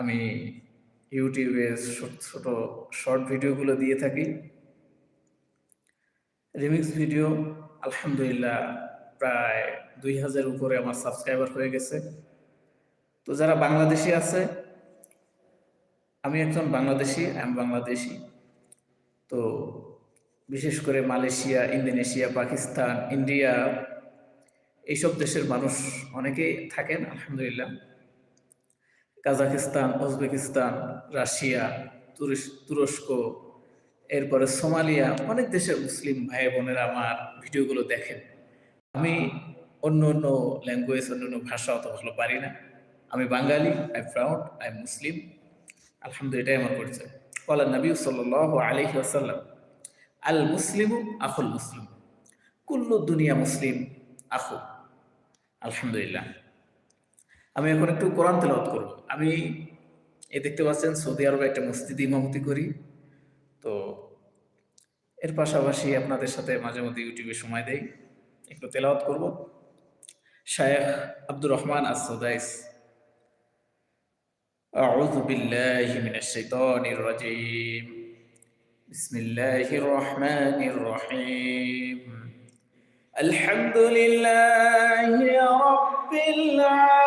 আমি ইউটিউবে ছোট শর্ট ভিডিওগুলো দিয়ে থাকি। রিমিক্স ভিডিও আলহামদুলিল্লাহ, প্রায় দুই হাজার উপরে আমার সাবস্ক্রাইবার হয়ে গেছে। তো যারা বাংলাদেশি আছে, আমি একজন বাংলাদেশি আমি বাংলাদেশি। তো বিশেষ করে মালয়েশিয়া, ইন্দোনেশিয়া, পাকিস্তান, ইন্ডিয়া, এইসব দেশের মানুষ অনেকেই থাকেন, আলহামদুলিল্লাহ। কাজাকিস্তান উজবেকিস্তান, রাশিয়া তুরস্ক, এরপরে সোমালিয়া, অনেক দেশের মুসলিম ভাই বোনেরা আমার ভিডিওগুলো দেখেন। আমি অন্য অন্য ল্যাঙ্গুয়েজ অন্য অন্য ভাষা অত ভালো পারি না। আমি বাঙালি আই প্রাউড আই মুসলিম আলহামদুলিল্লাহ এটাই আমার পরিচয়। বলা নবী সাল আলহি আসাল্লাম আল মুসলিম আখুল মুসলিম কুল্লু দুনিয়া মুসলিম আখু আলহামদুলিল্লাহ। আমি এখন একটু কোরআন তেলাওয়াত করব আমি এই দেখতে পাচ্ছেন সৌদি আরবে একটা মসজিদ ইমামতি করি তো এর পাশাপাশি আপনাদের সাথে মাঝে মধ্যে ইউটিউবে সময় দেই একটু তেলাওয়াত করব শায়েখ আব্দুর রহমান আসদাইস أعوذ بالله من الشيطان الرجيم بسم الله الرحمن الرحيم الحمد لله رب العالمين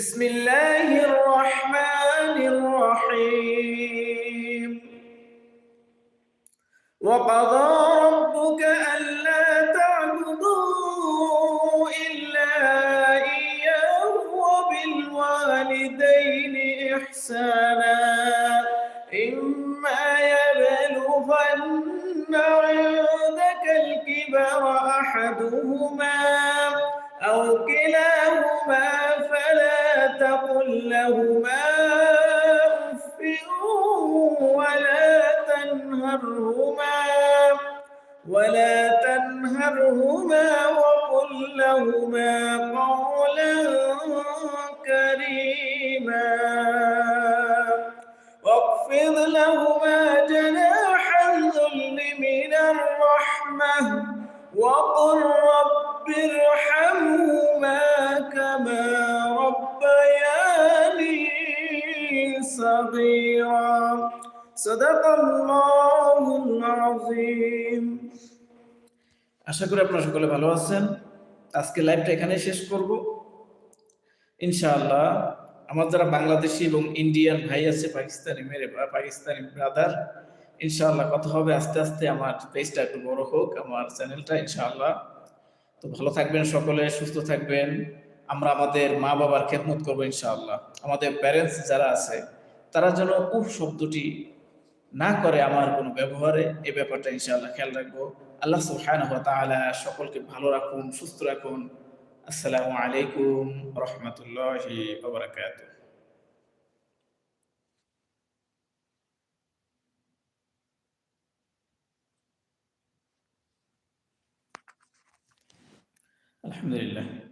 بسم الله الرحمن الرحيم. وقضى ربك ألا تعبدوا إلا إياه وبالوالدين إحسانا. إما يبلغن عندك الكبر أحدهما أو كلاهما لهما أف ولا تنهرهما ولا تنهرهما وقل لهما قولا كريما واخفض لهما جناح الذل من الرحمة وقل رب ارحمهما আশা করি আপনারা সকলে ভালো আছেন। আজকে লাইভটা এখানে শেষ করব। ইনশাআল্লাহ, আমার যারা বাংলাদেশি এবং ইন্ডিয়ান ভাই আছে, পাকিস্তানি মেরে, পাকিস্তানি ব্রাদার ইনশাআল্লাহ কথা হবে আস্তে আস্তে। আমার পেজটা একটু বড় হোক, আমার চ্যানেলটা ইনশাআল্লাহ। তো ভালো থাকবেন সকলে, সুস্থ থাকবেন। আমরা আমাদের মা বাবার খেদমত করব ইনশাআল্লাহ। আমাদের প্যারেন্টস যারা আছে, তারা যেন উফ শব্দটি না করে আমার কোনো ব্যবহারে এই ব্যাপারটা ইনশাআল্লাহ খেয়াল রাখবো আল্লাহ সুবহানাহু ওয়া তাআলা সকলকে ভালো রাখুন সুস্থ রাখুন আসসালামু আলাইকুম রহমতুল্লাহি ওয়া বারাকাতুহু الحمد لله